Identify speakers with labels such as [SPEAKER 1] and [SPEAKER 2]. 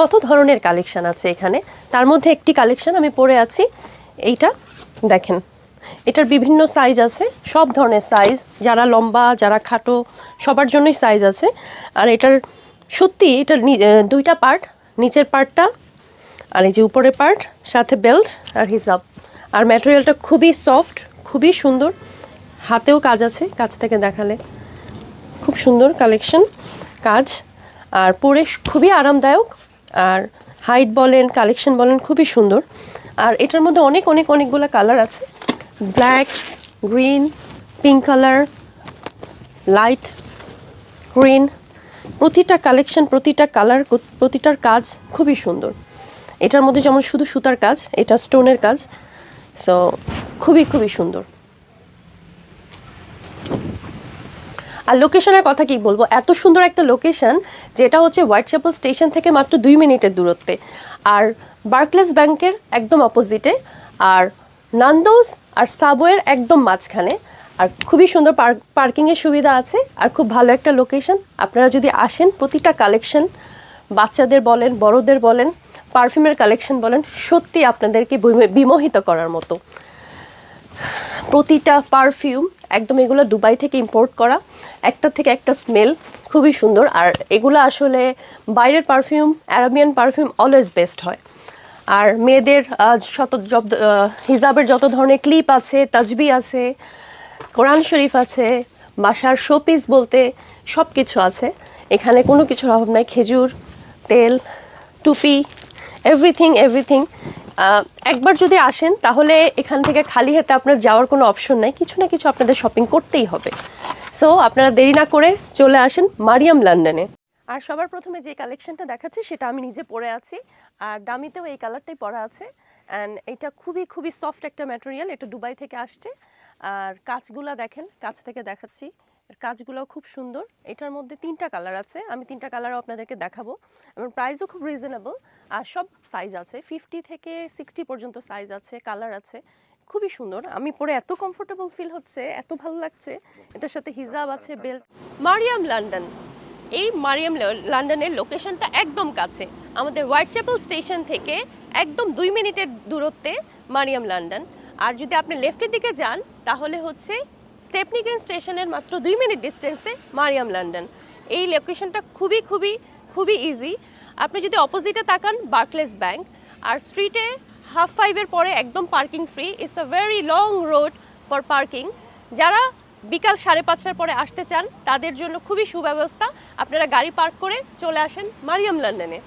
[SPEAKER 1] কত ধরনের কালেকশান আছে এখানে? তার মধ্যে একটি কালেকশান আমি পরে আছি। এইটা, দেখেন। এটার বিভিন্ন সাইজ আছে। সব ধরনের সাইজ যারা লম্বা, যারা খাটো, সবার জন্যই সাইজ আছে। আর এটার, সত্যি এটার দুইটা পার্ট নিচের পার্টটা আর এই যে উপরের পার্ট সাথে বেল্ট আর হিসাব আর ম্যাটেরিয়ালটা খুবই সফট খুবই সুন্দর। হাতেও কাজ আছে, কাছ থেকে দেখালে। খুব সুন্দর কালেকশন কাজ। আর পরে খুবই আরামদায়ক আর হাইট বলেন কালেকশন বলেন, খুবই সুন্দর। আর এটার মধ্যে অনেক অনেক, অনেকগুলো কালার আছে। Black green pink colour light green প্রতিটা কালেকশন প্রতিটা কালার প্রতিটার কাজ খুবই সুন্দর। এটার মধ্যে যেমন শুধু সুতার কাজ, এটা স্টোনের কাজ। সো খুবই খুবই সুন্দর। আর লোকেশনের কথা কি বলব? এত সুন্দর একটা লোকেশন যেটা হচ্ছে হোয়াইট চ্যাপেল স্টেশন থেকে মাত্র দুই মিনিটের দূরত্বে। আর বার্কলেস ব্যাংকের একদম অপোজিটে আর নান্দোস আর সাবওয়ের একদম মাঝখানে। আর খুবই সুন্দর পার্ক পার্কিংয়ের সুবিধা আছে, আর খুব ভালো একটা লোকেশন আপনারা যদি আসেন, প্রতিটা কালেকশন বাচ্চাদের বলেন, বড়দের বলেন পারফিউমের কালেকশন বলেন, সত্যি আপনাদেরকে বিমোহিত করার মতো। প্রতিটা পারফিউম একদম এগুলো দুবাই থেকে ইম্পোর্ট করা, একটা থেকে একটা স্মেল খুবই সুন্দর। আর এগুলো আসলে বাইরের perfume Arabian perfume always best হয়। আর মেয়েদের শত জব- হিজাবের যত ধরনের ক্লিপ আছে, তাজবি আছে, কোরআন শরীফ আছে, বাসার শোপিস বলতে সব কিছু আছে। এখানে কোনো কিছুর অভাব নাই। খেজুর, তেল, টুপি এভরিথিং এভরিথিং একবার যদি আসেন, তাহলে এখান থেকে খালি হাতে আপনার যাওয়ার কোনো অপশন নাই। কিছু না কিছু আপনাদের শপিং করতেই হবে। সো আপনারা দেরি না করে চলে আসেন মারিয়াম লন্ডনে। আর সবার প্রথমে যে কালেকশনটা দেখাচ্ছি, সেটা আমি নিজে পরে আছি। আর দামিতেও এই কালারটাই পরা আছে। অ্যান্ড এটা খুবই খুবই সফট একটা ম্যাটেরিয়াল এটা দুবাই থেকে আসছে। আর কাজগুলা দেখেন, কাছ থেকে দেখাচ্ছি। এর কাজগুলো খুব সুন্দর। এটার মধ্যে তিনটা কালার আছে, আমি তিনটা কালারও আপনাদেরকে দেখাবো। এবং প্রাইসও খুব রিজনেবল আর সব সাইজ আছে ফিফটি থেকে সিক্সটি পর্যন্ত সাইজ আছে কালার আছে, খুবই সুন্দর। আমি পরে এত কমফোর্টেবল ফিল হচ্ছে, এত ভালো লাগছে, এটার সাথে হিজাব আছে বেল্ট মারিয়াম লন্ডন, এই মারিয়াম লন্ডনের লোকেশনটা একদম কাছে। আমাদের হোয়াইট চ্যাপেল স্টেশন থেকে একদম দুই মিনিটের দূরত্বে মারিয়াম লন্ডন। আর যদি আপনি লেফটের দিকে যান, তাহলে হচ্ছে স্টেপনিগ্রেন স্টেশনের মাত্র দুই মিনিট ডিস্টেন্সে মারিয়াম লন্ডন। এই লোকেশনটা খুবই খুবই খুবই ইজি আপনি যদি অপোজিটে তাকান বার্কলেস ব্যাংক আর স্ট্রিটে হাফ ফাইভের পরে একদম parking free it's a very long road for parking যারা বিকাল সাড়ে পাঁচটার পরে আসতে চান, তাদের জন্য খুবই সুব্যবস্থা। আপনারা গাড়ি পার্ক করে চলে আসেন মারিয়াম লন্ডনে।